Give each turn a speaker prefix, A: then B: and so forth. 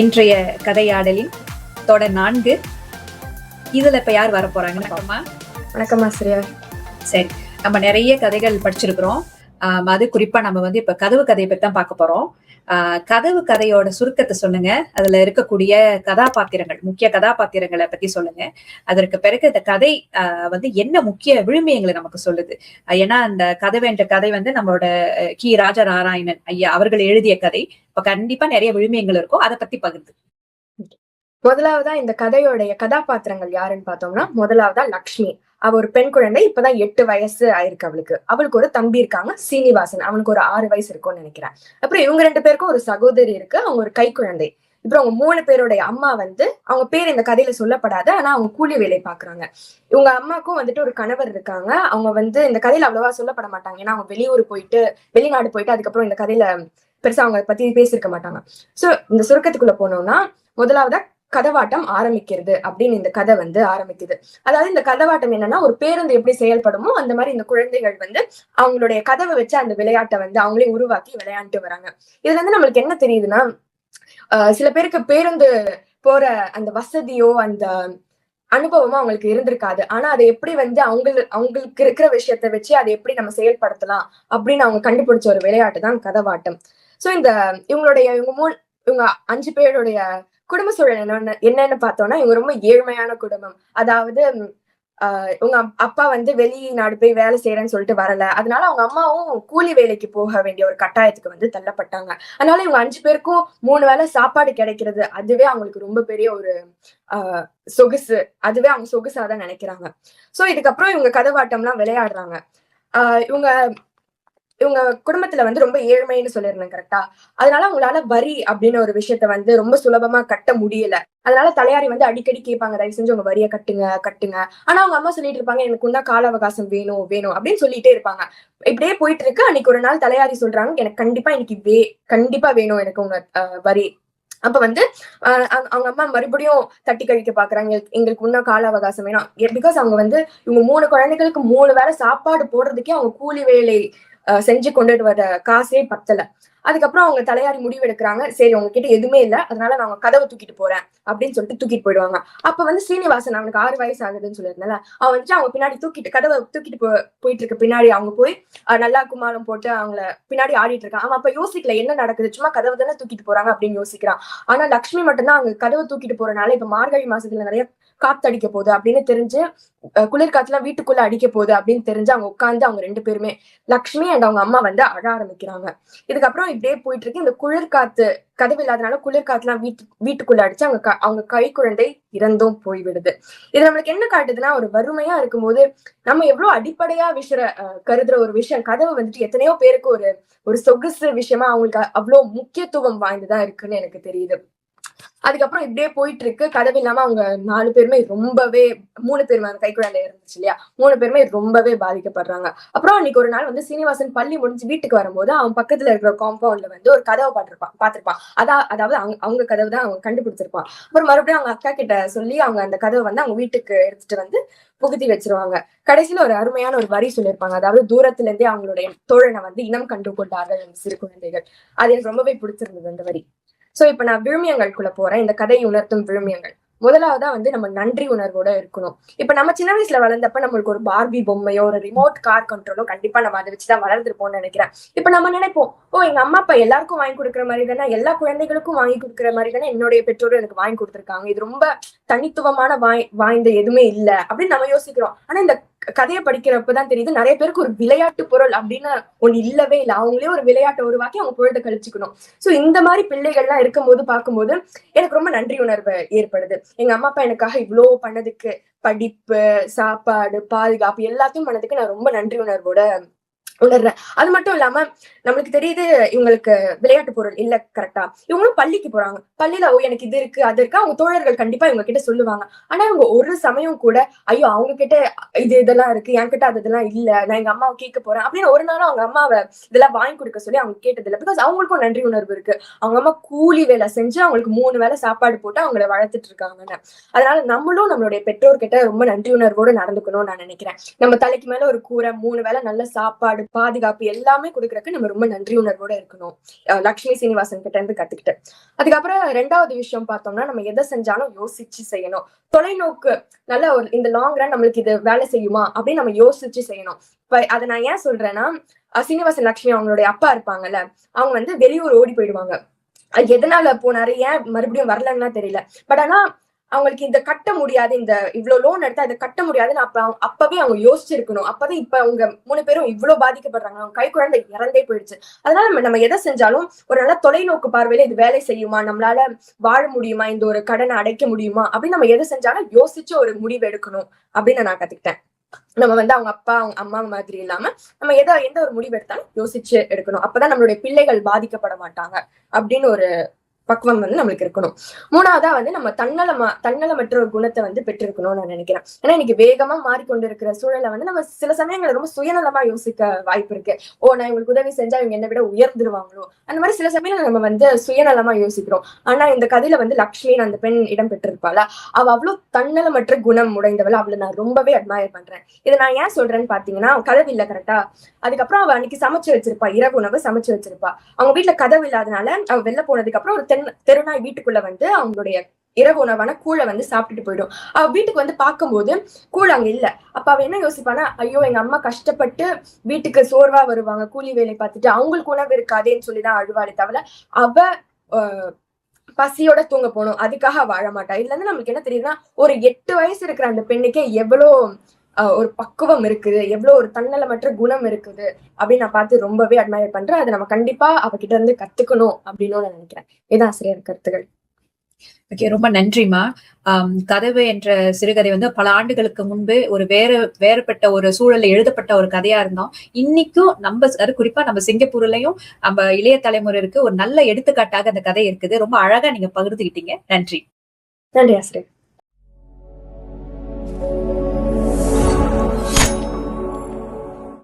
A: இன்றைய கதையாடலின் தொடர் நான்கு. இதுல இப்ப யார் வர போறாங்கன்னு பார்ப்போமா?
B: வணக்கம் ஆசிரியர்.
A: சரி நம்ம நிறைய கதைகள் படிச்சிருக்கிறோம். அது குறிப்பா நம்ம வந்து இப்ப கதவு கதையை பத்தி தான் பார்க்க போறோம். ஆஹ், கதவு கதையோட சுருக்கத்தை சொல்லுங்க. அதுல இருக்கக்கூடிய கதாபாத்திரங்கள் முக்கிய கதாபாத்திரங்களை பத்தி சொல்லுங்க. அதற்கு பிறகு இந்த கதை ஆஹ், வந்து என்ன முக்கிய விழுமியங்களை நமக்கு சொல்லுது. ஏன்னா அந்த கதவு என்ற கதை வந்து நம்மளோட கி. ராஜா நாராயணன் ஐயா அவர்கள் எழுதிய கதை. இப்ப கண்டிப்பா நிறைய விழுமியங்கள் இருக்கும். அதை பத்தி பகிர்ந்து.
B: முதலாவதா இந்த கதையோடைய கதாபாத்திரங்கள் யாருன்னு பார்த்தோம்னா முதலாவதா லக்ஷ்மி. அவ ஒரு பெண் குழந்தை இப்பதான் எட்டு வயசு ஆயிருக்கு அவளுக்கு. அவளுக்கு ஒரு தம்பி இருக்காங்க சீனிவாசன். அவனுக்கு ஒரு ஆறு வயசு இருக்கும்னு நினைக்கிறேன். அப்புறம் இவங்க ரெண்டு பேருக்கும் ஒரு சகோதரி இருக்கு அவங்க ஒரு கை குழந்தை. அப்புறம் அவங்க மூணு பேருடைய அம்மா வந்து அவங்க பேர் இந்த கதையில சொல்லப்படாது ஆனா அவங்க கூலி வேலை பாக்குறாங்க. இவங்க அம்மாக்கும் வந்துட்டு ஒரு கணவர் இருக்காங்க. அவங்க வந்து இந்த கதையில அவ்வளவா சொல்லப்பட மாட்டாங்க. ஏன்னா அவங்க வெளியூர் போயிட்டு வெளிநாடு போயிட்டு அதுக்கப்புறம் இந்த கதையில பெருசா அவங்க பத்தி பேசியிருக்க மாட்டாங்க. சோ இந்த சுருக்கத்துக்குள்ள போனோம்னா முதலாவதா கதவாட்டம் ஆரம்பிக்கிறது அப்படின்னு இந்த கதை வந்து ஆரம்பிக்குது. அதாவது இந்த கதவாட்டம் என்னன்னா ஒரு பேருந்து எப்படி செயல்படுமோ அந்த மாதிரி இந்த குழந்தைகள் வந்து அவங்களுடைய கதவை வச்சு அந்த விளையாட்டை வந்து அவங்களே உருவாக்கி விளையாண்டுட்டு வராங்க. இதுல இருந்து நம்மளுக்கு என்ன தெரியுதுன்னா ஆஹ் சில பேருக்கு பேருந்து போற அந்த வசதியோ அந்த அனுபவமும் அவங்களுக்கு இருந்திருக்காது. ஆனா அதை எப்படி வந்து அவங்களுக்கு அவங்களுக்கு இருக்கிற விஷயத்த வச்சு அதை எப்படி நம்ம செயல்படுத்தலாம் அப்படின்னு அவங்க கண்டுபிடிச்ச ஒரு விளையாட்டு தான் கதவாட்டம். சோ இந்த இவங்களுடைய இவங்க மூணு இவங்க அஞ்சு பேருடைய குடும்ப சூழல் என்னன்னு என்னன்னு பார்த்தோம்னா இவங்க ரொம்ப ஏழ்மையான குடும்பம். அதாவது ஆஹ் இவங்க அப்- அப்பா வந்து வெளிநாடு போய் வேலை செய்யறேன்னு சொல்லிட்டு வரல. அதனால அவங்க அம்மாவும் கூலி வேலைக்கு போக வேண்டிய ஒரு கட்டாயத்துக்கு வந்து தள்ளப்பட்டாங்க. அதனால இவங்க அஞ்சு பேருக்கும் மூணு வேளை சாப்பாடு கிடைக்கிறது அதுவே அவங்களுக்கு ரொம்ப பெரிய ஒரு ஆஹ் சொகுசு. அதுவே அவங்க சொகுசாதான் நினைக்கிறாங்க. சோ இதுக்கப்புறம் இவங்க கதவாட்டம்லாம் விளையாடுறாங்க. ஆஹ் இவங்க இவங்க குடும்பத்துல வந்து ரொம்ப ஏழ்மைன்னு சொல்லியிருந்தேன் கரெக்டா அதனால அவங்களால வரி அப்படின்னு ஒரு விஷயத்த வந்து ரொம்ப சுலபமா கட்ட முடியல. அதனால தலையாரி வந்து அடிக்கடி கேட்பாங்க தயவு செஞ்சு உங்க வரியை கட்டுங்க கட்டுங்க. ஆனா அவங்க அம்மா சொல்லிட்டு இருப்பாங்க எனக்கு உண்டா கால அவகாசம் வேணும் வேணும் அப்படின்னு சொல்லிட்டே இருப்பாங்க. இப்படியே போயிட்டு இருக்கு அன்னைக்கு ஒரு நாள் தலையாரி சொல்றாங்க எனக்கு கண்டிப்பா இன்னைக்கு வே கண்டிப்பா வேணும் எனக்கு உங்க அஹ், வரி. அப்ப வந்து அவங்க அம்மா மறுபடியும் தட்டி கழிக்க பாக்குறாங்க எங்களுக்கு- எங்களுக்கு இன்னும் கால அவகாசம் வேணும். பிகாஸ் அவங்க வந்து இவங்க மூணு குழந்தைகளுக்கு மூணு வேளை சாப்பாடு போடுறதுக்கே அவங்க கூலி வேலை செஞ்சு கொண்டுட்டு வர காசே பத்தல. அதுக்கப்புறம் அவங்க தலையாரி முடிவு எடுக்கிறாங்க சரி உங்ககிட்ட எதுவுமே இல்ல. அதனால நான் அவங்க கதவை தூக்கிட்டு போறேன் அப்படின்னு சொல்லிட்டு தூக்கிட்டு போயிடுவாங்க. அப்ப வந்து சீனிவாசன் அவனுக்கு ஆறு வயசு ஆகுதுன்னு சொல்லியிருந்தால அவன் வந்துட்டு அவங்க பின்னாடி தூக்கிட்டு கதவை தூக்கிட்டு போ போயிட்டு இருக்க பின்னாடி அவங்க போய் அஹ், நல்லா குமாரம் போட்டு அவங்கள பின்னாடி ஆடிட்டு இருக்கான். அவன் அப்ப யோசிக்கல என்ன நடக்குது? சும்மா கதவை தானே தூக்கிட்டு போறாங்க அப்படின்னு யோசிக்கிறான். ஆனா லக்ஷ்மி மட்டும்தான் அவங்க கதவை தூக்கிட்டு போறனால இப்ப மார்கழி மாசத்துல நிறைய காத்தடிக்க போகுது அப்படின்னு தெரிஞ்சு அஹ், குளிர்காத்துல வீட்டுக்குள்ள அடிக்க போகுது அப்படின்னு தெரிஞ்சு அவங்க உட்காந்து அவங்க ரெண்டு பேருமே லக்ஷ்மி அண்ட் அவங்க அம்மா வந்து அழ ஆரம்பிக்கிறாங்க. இதுக்கப்புறம் இப்படியே போயிட்டு இருக்கு இந்த குளிர்காத்து கதவு இல்லாதனால குளிர்காத்துலாம் வீட்டு வீட்டுக்குள்ள அடிச்சு அவங்க அவங்க கை குழந்தை இறந்தும் போய்விடுது. இது நம்மளுக்கு என்ன காட்டுதுன்னா ஒரு வறுமையா இருக்கும்போது நம்ம எவ்வளவு அடிப்படையா விஷய கருதுற ஒரு விஷயம் கதவு வந்துட்டு எத்தனையோ பேருக்கு ஒரு ஒரு சொகுசு விஷயமா அவங்களுக்கு அவ்வளவு முக்கியத்துவம் வாய்ந்ததா இருக்குன்னு எனக்கு தெரியுது. அதுக்கப்புறம் இப்படியே போயிட்டு இருக்கு கதவு இல்லாம அவங்க நாலு பேருமே ரொம்பவே மூணு பேருமே அந்த கை குழந்தை இருந்துச்சு இல்லையா? மூணு பேருமே ரொம்பவே பாதிக்கப்படுறாங்க. அப்புறம் அன்னைக்கு ஒரு நாள் வந்து சீனிவாசன் பள்ளி முடிஞ்சு வீட்டுக்கு வரும்போது அவன் பக்கத்துல இருக்கிற காம்பவுண்ட்ல வந்து ஒரு கதவை பார்த்திருப்பான் பார்த்திருப்பான். அதா அதாவது அவங்க அவங்க கதவு தான் அவங்க கண்டுபிடிச்சிருப்பான். அப்புறம் மறுபடியும் அவங்க அக்கா கிட்ட சொல்லி அவங்க அந்த கதவை வந்து அவங்க வீட்டுக்கு எடுத்துட்டு வந்து புகுத்தி வச்சிருவாங்க. கடைசியில ஒரு அருமையான ஒரு வரி சொல்லியிருப்பாங்க. அதாவது தூரத்துல இருந்தே அவங்களுடைய தோழனை வந்து இனம் கண்டு கொண்டார்கள் சிறு குழந்தைகள். அது எனக்கு ரொம்பவே பிடிச்சிருந்தது அந்த வரி. சோ இப்ப நான் விழுமியங்களுக்குள்ள போறேன். இந்த கதை உணர்த்தும் விழுமியங்கள். முதலாவதா வந்து நம்ம நன்றி உணர்வோட இருக்கணும். இப்ப நம்ம சின்ன வயசுல வளர்ந்தப்ப நம்மளுக்கு ஒரு பார்பி பொம்மையோ ஒரு ரிமோட் கார் கண்ட்ரோலோ கண்டிப்பா நம்ம அதை வச்சுதான் வளர்ந்துருப்போம்னு நினைக்கிறேன். இப்ப நம்ம நினைப்போம் ஓ எங்க அம்மா அப்பா எல்லாருக்கும் வாங்கி கொடுக்குற மாதிரி தானே? எல்லா குழந்தைகளுக்கும் வாங்கி கொடுக்குற மாதிரி தானே? என்னுடைய பெற்றோரும் எனக்கு வாங்கி கொடுத்துருக்காங்க. இது ரொம்ப தனித்துவமான வாய் வாய்ந்த எதுவுமே இல்ல. அப்படின்னு நம்ம யோசிக்கிறோம். ஆனா இந்த கதையை படிக்கிறப்பதான் தெரியுது நிறைய பேருக்கு ஒரு விளையாட்டு பொருள் அப்படின்னு ஒண்ணு இல்லவே இல்லை. அவங்களே ஒரு விளையாட்டை உருவாக்கி அவங்க பொழுத கழிச்சுக்கணும். சோ இந்த மாதிரி பிள்ளைகள்லாம் இருக்கும்போது பார்க்கும்போது எனக்கு ரொம்ப நன்றி உணர்வு ஏற்படுது. எங்க அம்மா அப்பா எனக்காக இவ்வளோ பண்ணதுக்கு படிப்பு சாப்பாடு பாதுகாப்பு எல்லாத்தையும் பண்ணதுக்கு நான் ரொம்ப நன்றி உணர்வோட உணர்றேன் அது மட்டும் இல்லாம நம்மளுக்கு தெரியுது இவங்களுக்கு விளையாட்டு பொருள் இல்ல கரெக்டா இவங்களும் பள்ளிக்கு போறாங்க. பள்ளியில ஓ எனக்கு இது இருக்கு அது இருக்கு. அவங்க தோழர்கள் கண்டிப்பா இவங்க கிட்ட சொல்லுவாங்க. ஆனா இவங்க ஒரு சமயம் கூட ஐயோ அவங்க கிட்ட இது இதெல்லாம் இருக்கு என் கிட்ட அது இதெல்லாம் இல்ல நான் எங்க அம்மாவை கேட்க போறேன். அப்படின்னு ஒரு நாளும் அவங்க அம்மாவை இதெல்லாம் வாங்கி கொடுக்க சொல்லி அவங்க கேட்டது இல்லை. பிகாஸ் அவங்களுக்கும் நன்றி உணர்வு இருக்கு. அவங்க அம்மா கூலி வேலை செஞ்சு அவங்களுக்கு மூணு வேளை சாப்பாடு போட்டு அவங்கள வளர்த்துட்டு இருக்காங்கன்னு. அதனால நம்மளும் நம்மளுடைய பெற்றோர்கிட்ட ரொம்ப நன்றி உணர்வோடு நடந்துக்கணும்னு நான் நினைக்கிறேன். நம்ம தலைக்கு மேல ஒரு கூரை மூணு வேளை நல்ல சாப்பாடு பாதுகாப்பு எல்லாமே கொடுக்கறக்கு நம்ம ரொம்ப நன்றி உணர்வோட இருக்கணும். லக்ஷ்மி சீனிவாசன் கிட்ட இருந்து கத்துக்கிட்டு. அதுக்கப்புறம் ரெண்டாவது விஷயம் பார்த்தோம்னா நம்ம எதை செஞ்சாலும் யோசிச்சு செய்யணும். தொலைநோக்கு நல்ல ஒரு இந்த லாங் ரன் நம்மளுக்கு இது வேலை செய்யுமா அப்படின்னு நம்ம யோசிச்சு செய்யணும். இப்ப அதை நான் ஏன் சொல்றேன்னா சீனிவாசன் லக்ஷ்மி அவங்களுடைய அப்பா இருப்பாங்கல்ல அவங்க வந்து வெளியூர் ஓடி போயிடுவாங்க. எதனால போனாரு ஏன் மறுபடியும் வரலன்னா தெரியல. பட் ஆனா அவங்களுக்கு இந்த கட்ட முடியாது இந்த இவ்வளவு லோன் எடுத்தா இதை கட்ட முடியாதுன்னு அப்ப அவங்க- அப்பவே அவங்க யோசிச்சிருக்கணும். அப்பதான் இப்ப அவங்க மூணு பேரும் இவ்வளவு பாதிக்கப்படுறாங்க. அவங்க கை குழந்தை இறந்தே போயிடுச்சு. அதனால நம்ம எதை செஞ்சாலும் ஒரு நல்ல தொலைநோக்கு பார்வையில இது வேலை செய்யுமா? நம்மளால வாழ முடியுமா? இந்த ஒரு கடனை அடைக்க முடியுமா? அப்படின்னு நம்ம எதை செஞ்சாலும் யோசிச்சு ஒரு முடிவு எடுக்கணும் அப்படின்னு நான் கத்துக்கிட்டேன். நம்ம வந்து அவங்க அப்பா அவங்க அம்மா மாதிரி இல்லாம நம்ம எதை எந்த ஒரு முடிவு எடுத்தாலும் யோசிச்சு எடுக்கணும். அப்பதான் நம்மளுடைய பிள்ளைகள் பாதிக்கப்பட மாட்டாங்க அப்படின்னு ஒரு பக்குவம் வந்து நம்மளுக்கு இருக்கணும். மூணாவதா வந்து நம்ம தன்னலமா தன்னலமற்ற ஒரு குணத்தை வந்து பெற்றிருக்கணும்னு நான் நினைக்கிறேன். ஏன்னா இன்னைக்கு வேகமா மாறிக்கொண்டு இருக்கிற சூழலை வந்து நம்ம சில சமயங்கள் ரொம்ப சுயநலமா யோசிக்க வாய்ப்பு இருக்கு. ஓ நான் இவங்களுக்கு உதவி செஞ்சா இவங்க என்னை விட உயர்ந்துருவாங்களோ? அந்த மாதிரி சில சமயம் நம்ம வந்து சுயநலமா யோசிக்கிறோம். ஆனா இந்த கதையில வந்து லக்ஷ்மின்னு அந்த பெண் இடம் பெற்றிருப்பாளா? அவ அவ்வளவு தன்னலமற்ற குணம் உடைந்தவள் அவளை நான் ரொம்பவே அட்மயர் பண்றேன். இதை நான் ஏன் சொல்றேன்னு பாத்தீங்கன்னா கதவு இல்ல கரெக்டா அதுக்கப்புறம் அவ அன்னைக்கு சமைச்சு வச்சிருப்பா. இரவு உணவு சமைச்சு வச்சிருப்பா. அவங்க வீட்டுல கதவு இல்லாதனால அவ வெளில போனதுக்கு அப்புறம் ஒரு தென் தெருநாய் வீட்டுக்குள்ள வந்து அவங்களுடைய இரவு உணவான கூழை வந்து சாப்பிட்டுட்டு போயிடும். அவ வீட்டுக்கு வந்து பார்க்கும்போது கூழ் அங்க இல்ல. அப்ப அவ என்ன யோசிப்பானா ஐயோ எங்க அம்மா கஷ்டப்பட்டு வீட்டுக்கு சோர்வா வருவாங்க கூலி வேலை பார்த்துட்டு அவங்களுக்கு உணவு இருக்காதேன்னு சொல்லிதான் அழுவாளே தவிர அவ பசியோட தூங்க போகணும். அதுக்காக வாழ மாட்டா. இதுல இருந்து நம்மளுக்கு என்ன தெரியுதுன்னா ஒரு எட்டு வயசு இருக்கிற அந்த பெண்ணுக்கே எவ்வளோ ஒரு பக்குவம் இருக்குது. எவ்வளவு ஒரு தன்னலமற்ற குணம் இருக்குது அப்படின்னு நான் பார்த்து ரொம்பவே அட்மயர் பண்றேன். அதை நம்ம கண்டிப்பா அவகிட்ட இருந்து கத்துக்கணும் அப்படின்னு நான் நினைக்கிறேன். இதான் ஆசிரியர் கருத்துகள்.
A: ஓகே ரொம்ப நன்றிமா கதவு என்ற சிறுகதை வந்து பல ஆண்டுகளுக்கு முன்பு ஒரு வேற வேறுபட்ட ஒரு சூழல்ல எழுதப்பட்ட ஒரு கதையா இருந்தோம். இன்னைக்கும் நம்ம அது குறிப்பா நம்ம சிங்கப்பூர்லயும் நம்ம இளைய தலைமுறைக்கு ஒரு நல்ல எடுத்துக்காட்டாக அந்த கதை இருக்குது. ரொம்ப அழகா நீங்க பகிர்ந்துகிட்டீங்க. நன்றி.
B: நன்றி ஆசிரியர்.